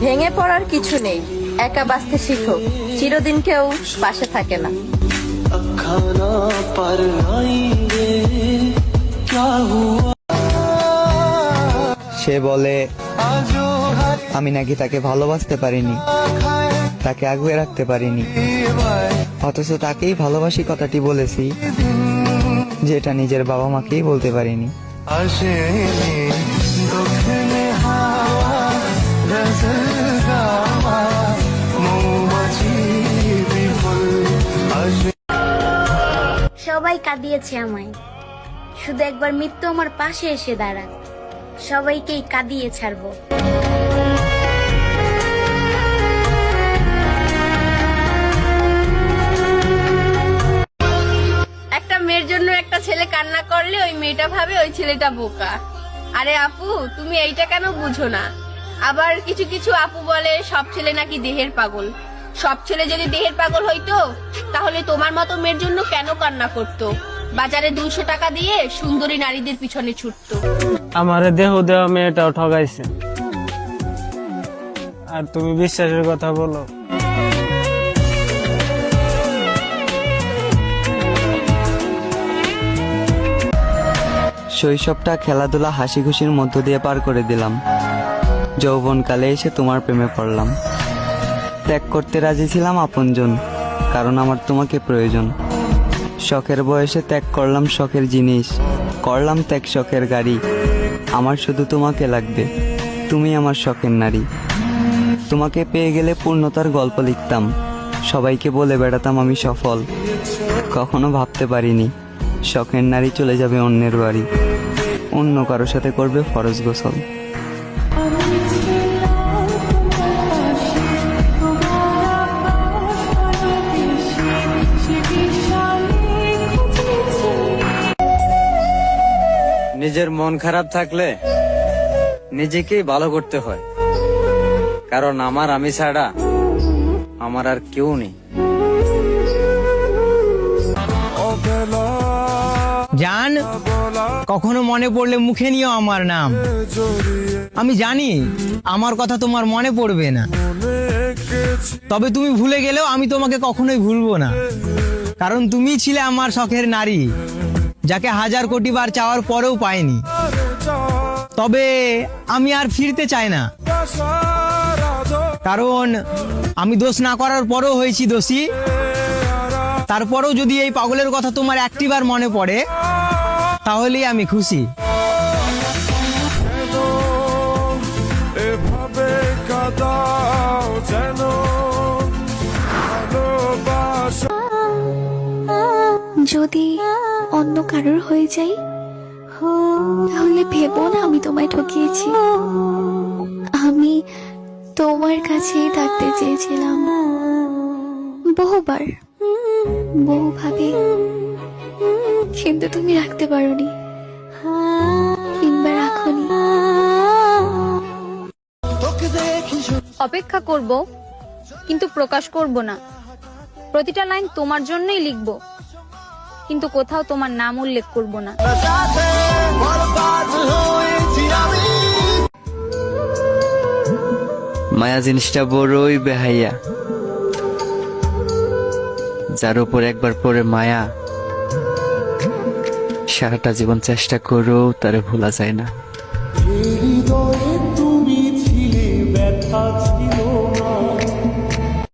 ভেঙে পড়ার কিছু নেই। একা বাঁচতে শিখো। চিরদিন কেউ পাশে থাকে না। সে বলে আমি নাকি তাকে ভালোবাসতে পারিনি। তাকে আগুয়ে রাখতে পারিনি। অথচ তাকেই ভালোবাসি কথাটি বলেছি যেটা নিজের বাবা মাকেই বলতে পারিনি। সবাই কাঁদিয়েছে আমায়। শুধু একবার মৃত্যু আমার পাশে এসে দাঁড়া সবাইকেই কাঁদিয়ে ছাড়বো। একটা মেয়ের জন্য একটা ছেলে কান্না করলে ওই মেয়েটা ভাবে ওই ছেলেটা বোকা। আরে আপু, তুমি এইটা কেন বুঝো না? আবার কিছু কিছু আপু বলে সব ছেলে নাকি দেহের পাগল। সব ছেলে যদি দেহের পাগল হইতো তাহলে তোমার মতো মেয়ের জন্য কেন কান্না করতো? বাজারে দুইশো টাকা দিয়ে সুন্দরী নারীদের পিছনে ছুটতো। আমার দেহ দেওয়া মেয়েটাও ঠগাইছে। আর তুমি বিশ্বাসের কথা বলো। শৈশবটা খেলাধুলা হাসি খুশির মধ্য দিয়ে পার করে দিলাম। যৌবনকালে এসে তোমার প্রেমে পড়লাম। ত্যাগ করতে রাজি ছিলাম আপনজন, কারণ আমার তোমাকে প্রয়োজন। শখের বয়সে ত্যাগ করলাম শখের জিনিস, করলাম ত্যাগ শখের গাড়ি। আমার শুধু তোমাকে লাগবে, তুমি আমার শখের নারী। তোমাকে পেয়ে গেলে পূর্ণতার গল্প লিখতাম, সবাইকে বলে বেড়াতাম আমি সফল। কখনো ভাবতে পারিনি, শখের নারী চলে যাবে অন্যের বাড়ি। অন্য কারোর সাথে করবে ফরজ গোসল। নিজের মন খারাপ থাকলে নিজেকেই ভালো করতে হয়। কারণ আমার, আমি ছাড়া আমার আর কেউ নেই। জান, কখনো মনে পড়লে মুখে নিও আমার নাম। আমি জানি আমার কথা তোমার মনে পড়বে না। তবে তুমি ভুলে গেলেও আমি তোমাকে কখনোই ভুলবো না। কারণ তুমি ছিলে আমার শখের নারী। যাকে হাজার কোটি বার চাওয়ার পরেও পাইনি তবে আমি আর ফিরতে চাই না। কারণ আমি দোষ না করার পরেও হয়েছি দোষী। তারপরেও যদি এই পাগলের কথা তোমার একটিবার মনে পড়ে, তাহলেই আমি খুশি। যদি অন্য কারোর হয়ে যাই? তাহলে ভেবো না আমি তোমায় ঠকিয়েছি। আমি তোমার কাছেই থাকতে চেয়েছিলাম। বহুবার, বহুভাবে। কিন্তু তুমি রাখতে পারোনি, কিংবা রাখোনি। অপেক্ষা করব, কিন্তু প্রকাশ করব না। প্রতিটা লাইন তোমার জন্যই লিখব। কিন্তু কোথাও তোমার নাম উল্লেখ করব না। মায়া জিনিসটা বড়ই বেহাইয়া। যার উপর একবার পরে মায়া সারাটা জীবন চেষ্টা করেও তারে ভোলা যায় না। তুমি ছিলে ব্যথা ছিল